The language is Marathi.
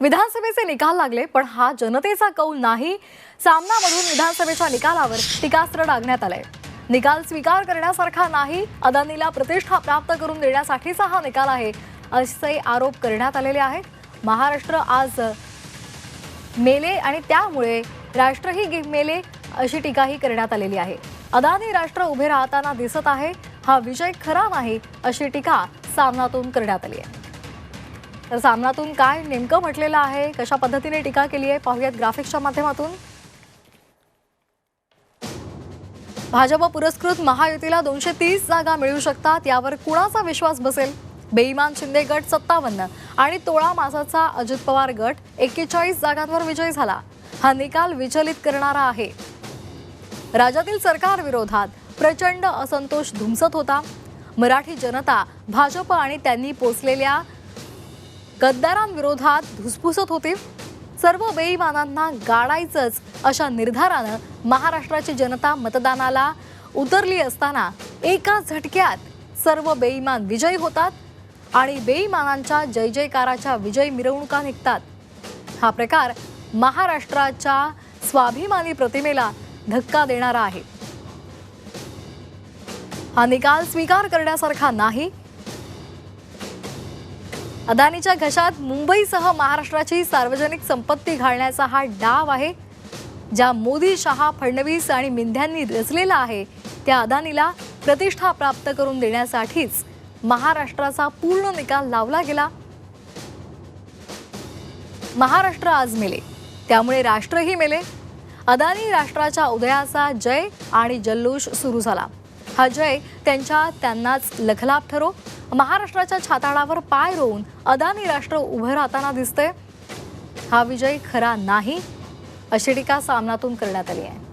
विधानसभेचे निकाल लागले पण हा जनतेचा कौल नाही. सामनामधून विधानसभेच्या निकालावर टीकास्त्र डागण्यात आलंय. निकाल स्वीकार करण्यासारखा नाही अदानीला प्रतिष्ठा प्राप्त करून देण्यासाठीचा हा निकाल आहे असे आरोप करण्यात आलेले आहेत. महाराष्ट्र आज मेले आणि त्यामुळे राष्ट्रही मेले अशी टीकाही करण्यात आलेली आहे. अदानी राष्ट्र उभे राहताना दिसत आहे हा विजय खरा नाही अशी टीका सामनातून करण्यात आली आहे. तर सामनातून काय नेमकं म्हटलेलं आहे? कशा पद्धतीने टीका केली आहे? पाहूयात ग्राफिक्सच्या माध्यमातून. भाजप पुरस्कृत महायुतीला दोनशे तीस जागा मिळू शकतात यावर कुणाचा विश्वास बसेल? बेईमान शिंदे गट सत्तावन्न आणि तोळा मासाचा अजित पवार गट एक्केचाळीस जागांवर विजयी झाला. हा निकाल विचलित करणारा आहे. राज्यातील सरकार विरोधात प्रचंड असंतोष धुमसत होता. मराठी जनता भाजप आणि त्यांनी पोचलेल्या गद्दारांविरोधात धुसफुसत होते. सर्व बेईमानांना गाडायचंच अशा निर्धारानं महाराष्ट्राची जनता मतदानाला उतरली असताना एका झटक्यात सर्व बेईमान विजयी होतात आणि बेईमानांच्या जय जयकाराच्या विजय मिरवणुका निघतात. हा प्रकार महाराष्ट्राच्या स्वाभिमानी प्रतिमेला धक्का देणारा आहे. हा निकाल स्वीकार करण्यासारखा नाही अदानीच्या घशात मुंबईसह महाराष्ट्राची सार्वजनिक संपत्ती घालण्याचा हा डाव आहे. ज्या मोदी शहा फडणवीस आणि मिंध्यांनी रचलेला आहे त्या अदानीला प्रतिष्ठा प्राप्त करून देण्यासाठीच महाराष्ट्राचा पूर्ण निकाल लावला गेला. महाराष्ट्र आज मेले त्यामुळे राष्ट्रही मेले. अदानी राष्ट्राच्या उदयाचा जय आणि जल्लोष सुरू झाला. हा जय त्यांच्या त्यांनाच लखलाप ठरो. महाराष्ट्राच्या छाताडावर पाय रोवून अदानी राष्ट्र उभं राहताना दिसतंय. हा विजय खरा नाही अशी टीका सामनातून करण्यात आली आहे.